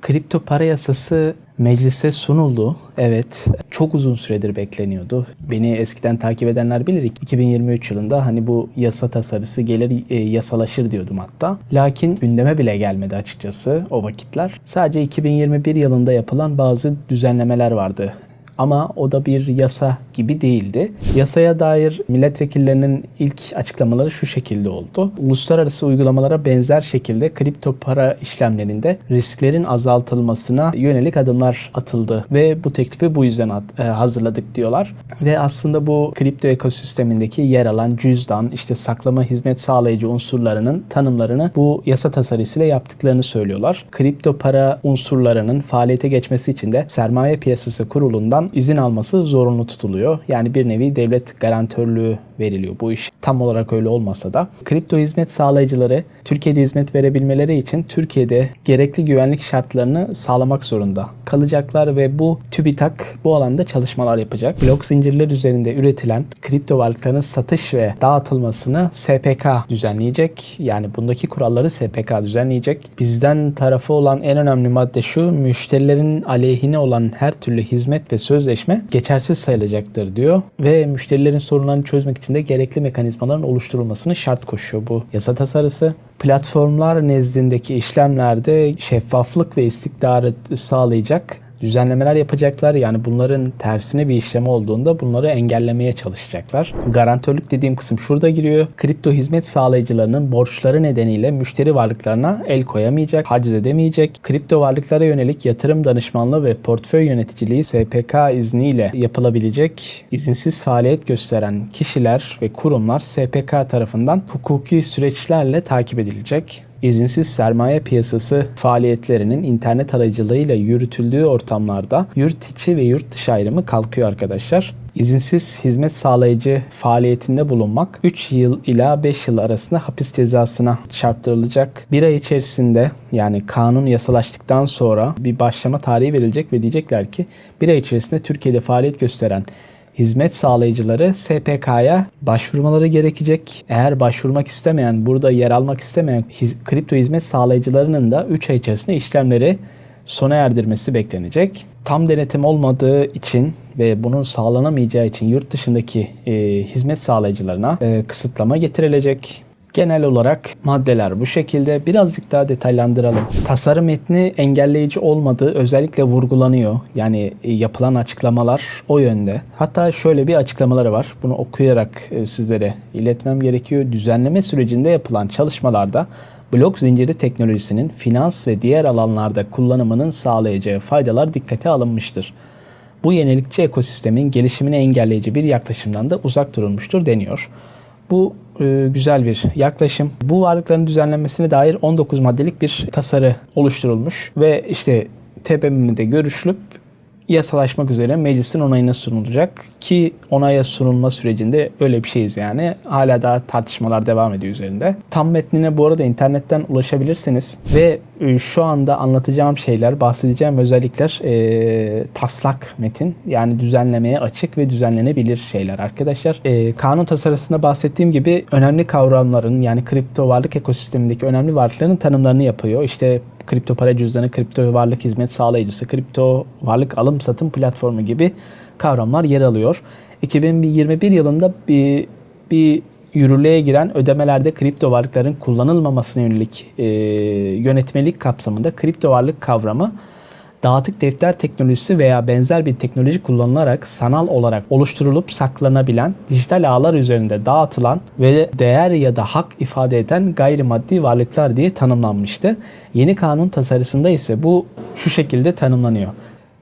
Kripto para yasası meclise sunuldu. Evet, çok uzun süredir bekleniyordu. Beni eskiden takip edenler bilir. 2023 yılında hani bu yasa tasarısı gelir e, yasalaşır diyordum hatta. Lakin gündeme bile gelmedi açıkçası o vakitler. Sadece 2021 yılında yapılan bazı düzenlemeler vardı ama o da bir yasa gibi değildi. Yasaya dair milletvekillerinin ilk açıklamaları şu şekilde oldu. Uluslararası uygulamalara benzer şekilde kripto para işlemlerinde risklerin azaltılmasına yönelik adımlar atıldı ve bu teklifi bu yüzden e, hazırladık diyorlar. Ve aslında bu kripto ekosistemindeki yer alan cüzdan, işte saklama hizmet sağlayıcı unsurlarının tanımlarını bu yasa tasarısıyla yaptıklarını söylüyorlar. Kripto para unsurlarının faaliyete geçmesi için de sermaye piyasası kurulundan izin alması zorunlu tutuluyor. Yani bir nevi devlet garantörlüğü veriliyor. Bu iş tam olarak öyle olmasa da kripto hizmet sağlayıcıları Türkiye'de hizmet verebilmeleri için Türkiye'de gerekli güvenlik şartlarını sağlamak zorunda kalacaklar ve bu TÜBİTAK bu alanda çalışmalar yapacak. Blok zincirler üzerinde üretilen kripto varlıkların satış ve dağıtılmasını SPK düzenleyecek. Yani bundaki kuralları SPK düzenleyecek. Bizden tarafı olan en önemli madde şu, müşterilerin aleyhine olan her türlü hizmet ve sözleşme geçersiz sayılacaktır diyor ve müşterilerin sorunlarını çözmek için de gerekli mekanizmaların oluşturulmasını şart koşuyor bu yasa tasarısı. Platformlar nezdindeki işlemlerde şeffaflık ve istikrarı sağlayacak düzenlemeler yapacaklar. Yani bunların tersine bir işlem olduğunda bunları engellemeye çalışacaklar. Garantörlük dediğim kısım şurada giriyor. Kripto hizmet sağlayıcılarının borçları nedeniyle müşteri varlıklarına el koyamayacak, haciz edemeyecek. Kripto varlıklara yönelik yatırım danışmanlığı ve portföy yöneticiliği SPK izniyle yapılabilecek izinsiz faaliyet gösteren kişiler ve kurumlar SPK tarafından hukuki süreçlerle takip edilecek izinsiz sermaye piyasası faaliyetlerinin internet aracılığıyla yürütüldüğü ortamlarda yurt içi ve yurt dışı ayrımı kalkıyor arkadaşlar. İzinsiz hizmet sağlayıcı faaliyetinde bulunmak 3 yıl ila 5 yıl arasında hapis cezasına çarptırılacak. Bir ay içerisinde yani kanun yasalaştıktan sonra bir başlama tarihi verilecek ve diyecekler ki bir ay içerisinde Türkiye'de faaliyet gösteren hizmet sağlayıcıları SPK'ya başvurmaları gerekecek. Eğer başvurmak istemeyen, burada yer almak istemeyen hiz- kripto hizmet sağlayıcılarının da 3 ay içerisinde işlemleri sona erdirmesi beklenecek. Tam denetim olmadığı için ve bunun sağlanamayacağı için yurt dışındaki e, hizmet sağlayıcılarına e, kısıtlama getirilecek. Genel olarak maddeler bu şekilde. Birazcık daha detaylandıralım. Tasarım metni engelleyici olmadığı özellikle vurgulanıyor. Yani e, yapılan açıklamalar o yönde. Hatta şöyle bir açıklamaları var. Bunu okuyarak e, sizlere iletmem gerekiyor. Düzenleme sürecinde yapılan çalışmalarda blok zinciri teknolojisinin finans ve diğer alanlarda kullanımının sağlayacağı faydalar dikkate alınmıştır. Bu yenilikçi ekosistemin gelişimini engelleyici bir yaklaşımdan da uzak durulmuştur deniyor. Bu e, güzel bir yaklaşım. Bu varlıkların düzenlenmesine dair 19 maddelik bir tasarı oluşturulmuş ve işte TBMM'de görüşülüp yasalaşmak üzere meclisin onayına sunulacak ki onaya sunulma sürecinde öyle bir şeyiz yani. Hala daha tartışmalar devam ediyor üzerinde. Tam metnine bu arada internetten ulaşabilirsiniz ve şu anda anlatacağım şeyler, bahsedeceğim özellikler e, taslak metin yani düzenlemeye açık ve düzenlenebilir şeyler arkadaşlar. E, kanun tasarısında bahsettiğim gibi önemli kavramların yani kripto varlık ekosistemindeki önemli varlıkların tanımlarını yapıyor. İşte kripto para cüzdanı, kripto varlık hizmet sağlayıcısı, kripto varlık alım satım platformu gibi kavramlar yer alıyor. 2021 yılında bir, bir yürürlüğe giren ödemelerde kripto varlıkların kullanılmamasına yönelik e, yönetmelik kapsamında kripto varlık kavramı dağıtık defter teknolojisi veya benzer bir teknoloji kullanılarak sanal olarak oluşturulup saklanabilen dijital ağlar üzerinde dağıtılan ve değer ya da hak ifade eden gayrimaddi varlıklar diye tanımlanmıştı. Yeni kanun tasarısında ise bu şu şekilde tanımlanıyor.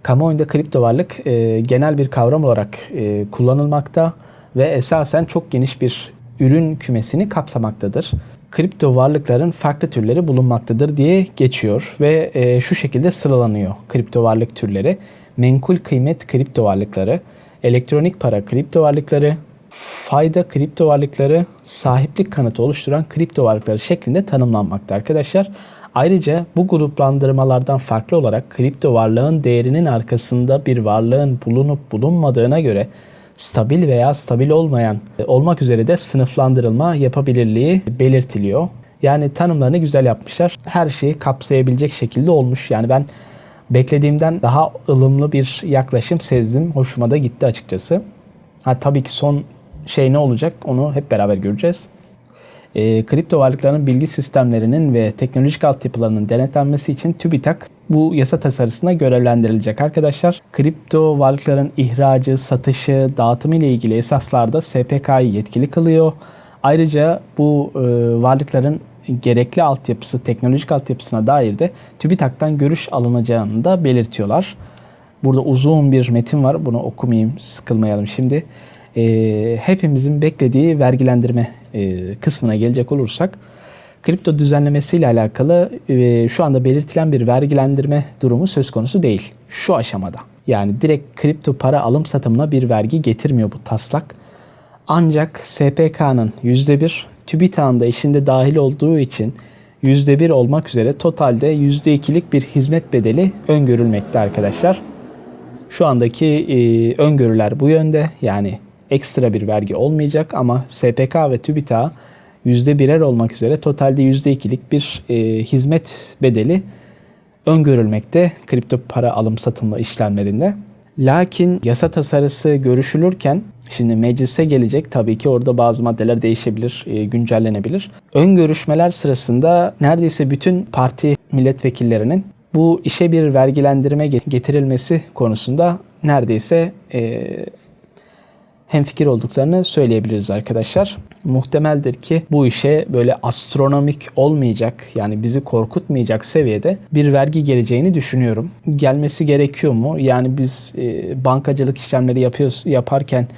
Kamuoyunda kripto varlık e, genel bir kavram olarak e, kullanılmakta ve esasen çok geniş bir ürün kümesini kapsamaktadır kripto varlıkların farklı türleri bulunmaktadır diye geçiyor ve e, şu şekilde sıralanıyor kripto varlık türleri. Menkul kıymet kripto varlıkları, elektronik para kripto varlıkları, fayda kripto varlıkları, sahiplik kanıtı oluşturan kripto varlıkları şeklinde tanımlanmakta arkadaşlar. Ayrıca bu gruplandırmalardan farklı olarak kripto varlığın değerinin arkasında bir varlığın bulunup bulunmadığına göre stabil veya stabil olmayan e, olmak üzere de sınıflandırılma yapabilirliği belirtiliyor. Yani tanımlarını güzel yapmışlar. Her şeyi kapsayabilecek şekilde olmuş. Yani ben beklediğimden daha ılımlı bir yaklaşım sezdim. Hoşuma da gitti açıkçası. Ha tabii ki son şey ne olacak onu hep beraber göreceğiz. E, kripto varlıkların bilgi sistemlerinin ve teknolojik altyapılarının denetlenmesi için TÜBİTAK bu yasa tasarısına görevlendirilecek arkadaşlar. Kripto varlıkların ihracı, satışı, dağıtımı ile ilgili esaslarda SPK'yı yetkili kılıyor. Ayrıca bu e, varlıkların gerekli altyapısı, teknolojik altyapısına dair de TÜBİTAK'tan görüş alınacağını da belirtiyorlar. Burada uzun bir metin var. Bunu okumayayım, sıkılmayalım şimdi. E, hepimizin beklediği vergilendirme e, kısmına gelecek olursak, kripto düzenlemesi ile alakalı e, şu anda belirtilen bir vergilendirme durumu söz konusu değil. Şu aşamada. Yani direkt kripto para alım satımına bir vergi getirmiyor bu taslak. Ancak SPK'nın %1, TÜBİTAK'ın da işinde dahil olduğu için %1 olmak üzere totalde %2'lik bir hizmet bedeli öngörülmekte arkadaşlar. Şu andaki e, öngörüler bu yönde. Yani ekstra bir vergi olmayacak ama SPK ve TÜBİTAK %1'er olmak üzere totalde %2'lik bir e, hizmet bedeli öngörülmekte kripto para alım satımlı işlemlerinde. Lakin yasa tasarısı görüşülürken şimdi meclise gelecek tabii ki orada bazı maddeler değişebilir, e, güncellenebilir. Ön görüşmeler sırasında neredeyse bütün parti milletvekillerinin bu işe bir vergilendirme getirilmesi konusunda neredeyse e, hemfikir olduklarını söyleyebiliriz arkadaşlar. Muhtemeldir ki bu işe böyle astronomik olmayacak yani bizi korkutmayacak seviyede bir vergi geleceğini düşünüyorum. Gelmesi gerekiyor mu? Yani biz e, bankacılık işlemleri yapıyoruz yaparken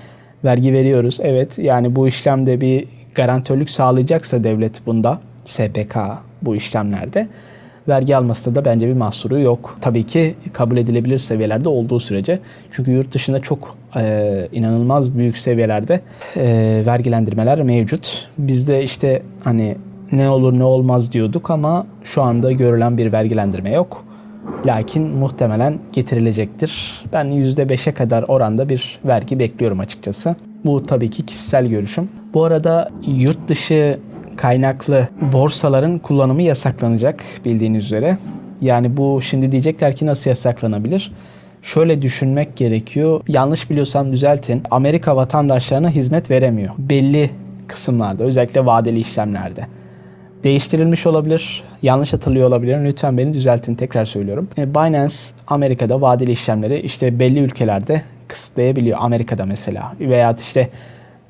vergi veriyoruz. Evet yani bu işlemde bir garantörlük sağlayacaksa devlet bunda SPK bu işlemlerde vergi almasında da bence bir mahsuru yok. Tabii ki kabul edilebilir seviyelerde olduğu sürece. Çünkü yurt dışında çok e, inanılmaz büyük seviyelerde e, vergilendirmeler mevcut. Bizde işte hani ne olur ne olmaz diyorduk ama şu anda görülen bir vergilendirme yok. Lakin muhtemelen getirilecektir. Ben %5'e kadar oranda bir vergi bekliyorum açıkçası. Bu tabii ki kişisel görüşüm. Bu arada yurt dışı kaynaklı borsaların kullanımı yasaklanacak bildiğiniz üzere. Yani bu şimdi diyecekler ki nasıl yasaklanabilir? Şöyle düşünmek gerekiyor. Yanlış biliyorsam düzeltin. Amerika vatandaşlarına hizmet veremiyor. Belli kısımlarda özellikle vadeli işlemlerde. Değiştirilmiş olabilir, yanlış hatırlıyor olabilir. Lütfen beni düzeltin tekrar söylüyorum. E, Binance Amerika'da vadeli işlemleri işte belli ülkelerde kısıtlayabiliyor. Amerika'da mesela veya işte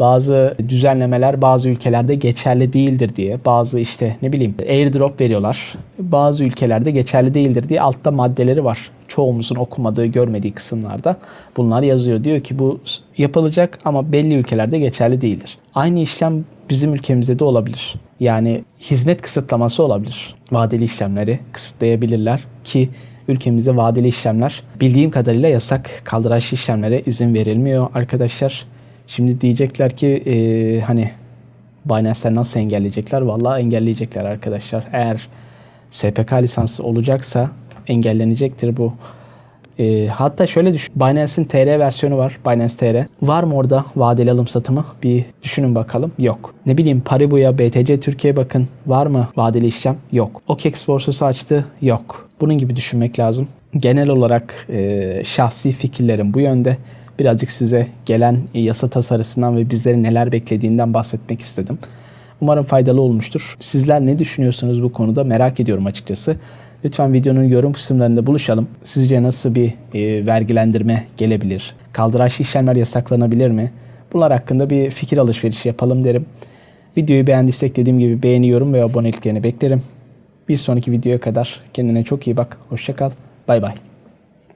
bazı düzenlemeler bazı ülkelerde geçerli değildir diye bazı işte ne bileyim airdrop veriyorlar. Bazı ülkelerde geçerli değildir diye altta maddeleri var. Çoğumuzun okumadığı, görmediği kısımlarda bunlar yazıyor. Diyor ki bu yapılacak ama belli ülkelerde geçerli değildir. Aynı işlem bizim ülkemizde de olabilir. Yani hizmet kısıtlaması olabilir. Vadeli işlemleri kısıtlayabilirler ki ülkemizde vadeli işlemler bildiğim kadarıyla yasak kaldıraçlı işlemlere izin verilmiyor arkadaşlar. Şimdi diyecekler ki e, hani Binance'ler nasıl engelleyecekler? Vallahi engelleyecekler arkadaşlar. Eğer SPK lisansı olacaksa engellenecektir bu. E, hatta şöyle düşün. Binance'in TR versiyonu var. Binance TR. Var mı orada vadeli alım satımı? Bir düşünün bakalım. Yok. Ne bileyim Paribu'ya, BTC Türkiye bakın. Var mı vadeli işlem? Yok. OKEX borsası açtı? Yok. Bunun gibi düşünmek lazım. Genel olarak e, şahsi fikirlerim bu yönde birazcık size gelen yasa tasarısından ve bizlerin neler beklediğinden bahsetmek istedim. Umarım faydalı olmuştur. Sizler ne düşünüyorsunuz bu konuda merak ediyorum açıkçası. Lütfen videonun yorum kısımlarında buluşalım. Sizce nasıl bir e, vergilendirme gelebilir? Kaldıraçlı işlemler yasaklanabilir mi? Bunlar hakkında bir fikir alışverişi yapalım derim. Videoyu beğendiysek dediğim gibi beğeni, yorum ve aboneliklerini beklerim. Bir sonraki videoya kadar kendine çok iyi bak. Hoşçakal. Bay bay.